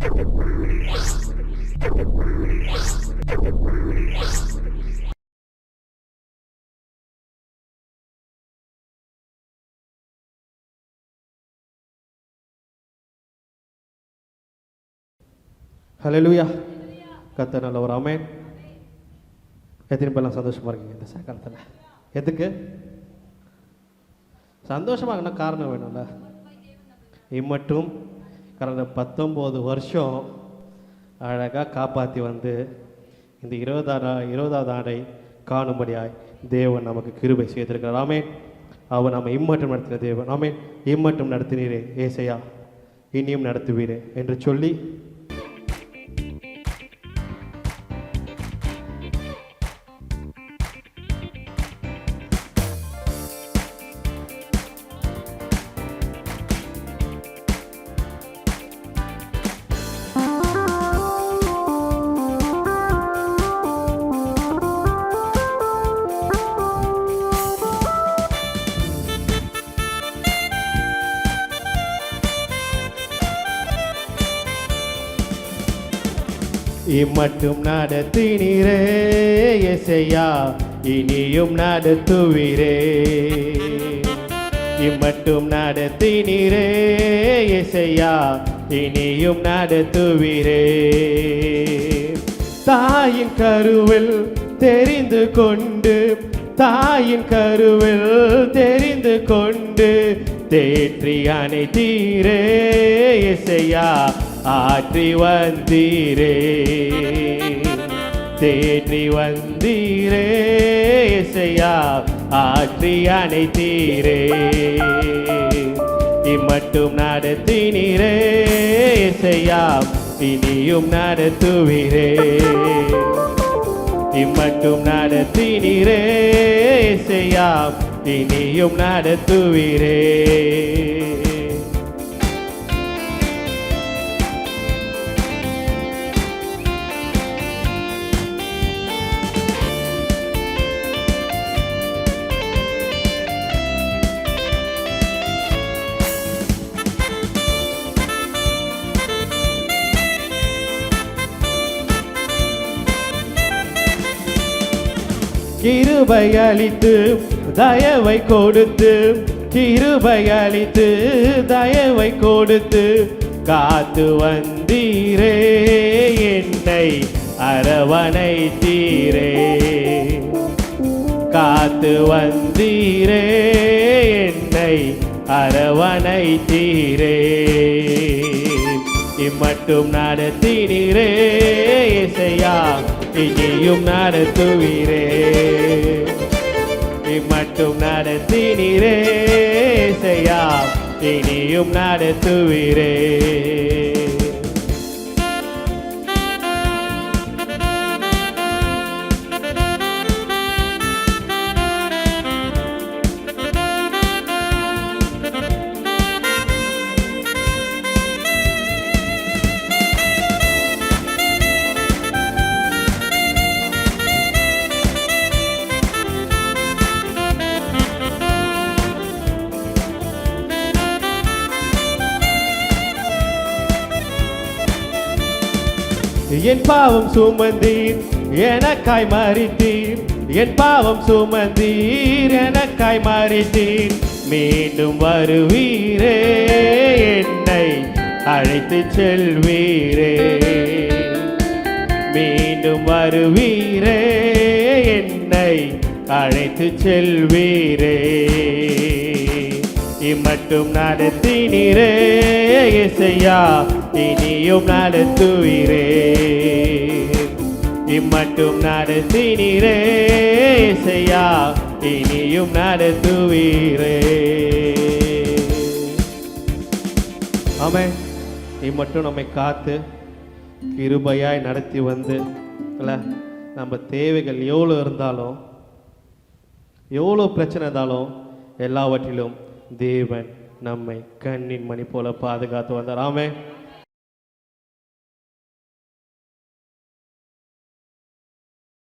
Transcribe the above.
Hallelujah கத்த நல்ல ஒரு அமேன் எத்தனை பேர்லாம் சந்தோஷமாக இருக்கீங்க? இந்த சாயங்காலத்தில். எதுக்கு? சந்தோஷமாகனா காரணம் வேணும்ல. இம்மட்டும் கடந்த பத்தொம்போது வருஷம் அழகாக காப்பாற்றி வந்து இந்த இருபதாறு இருபதாவது ஆண்டை காணும்படியாய் தேவன் நமக்கு கிருபை செய்திருக்கிறார். ஆமென். அவர் நம்ம இம்மட்டும் நடத்தின தேவன். ஆமே இம்மட்டும் நடத்தினீரே ஏசையா. இனியும் நடத்துவீரே என்று சொல்லி இம்மட்டும் நடத்தினீரே எசையா இனியும் நடத்துவீரே. இம்மட்டும் நடத்தினீரே எசையா இனியும் நடத்துவீரே. தாயின் கருவில் தெரிந்து கொண்டு தாயின் கருவில் தெரிந்து கொண்டு தேற்றி அணைத்தீரே இசையா ஆற்றி வந்தீரே தேற்றி வந்தீரே இசையா ஆற்றி அணைத்தீரே. இம்மட்டும் நடத்தினீரே இசையா இனியும் நடத்துவீரே. இம்மட்டும் நடத்தினீரே செய்யாம் இனியும் நடத்துவீரே. கிருபை அளித்து தயவை கொடுத்து கிருபை அளித்து தயவை கொடுத்து காத்து வந்தீரே என்னை அரவணைத்தீரே. காத்து வந்தீரே என்னை அரவணைத்தீரே. இம்மட்டும் நடத்தினீரே இசையா இனியும் நடத்துவீரே. மட்டும் நடத்தினீரே செய்யா. இனியும் நடத்துவீரே. என் பாவம் சுமந்தீர் எனக்காய் மறித்தீர். என் பாவம் சுமந்தீர் எனக்காய் மறித்தீர். மீண்டும் வருவீரே என்னை அழைத்து செல்வீரே. மீண்டும் வருவீரே என்னை அழைத்து செல்வீரே. இம்மட்டும் நடத்தினீரே இசையா இனியும் நடத்துவீரே இம்மட்டும் நடத்தினீரே செய்யா இனியும் நடத்துவீரே ஆமே இம்மட்டும் நம்மை காத்து கிருபையாய் நடத்தி வந்து இல்லை நம்ம தேவைகள் எவ்வளோ இருந்தாலும் எவ்வளோ பிரச்சனை இருந்தாலும் எல்லாவற்றிலும் தேவன் நம்மை கண்ணின் மணி போல பாதுகாத்து வந்தார். ஆமே.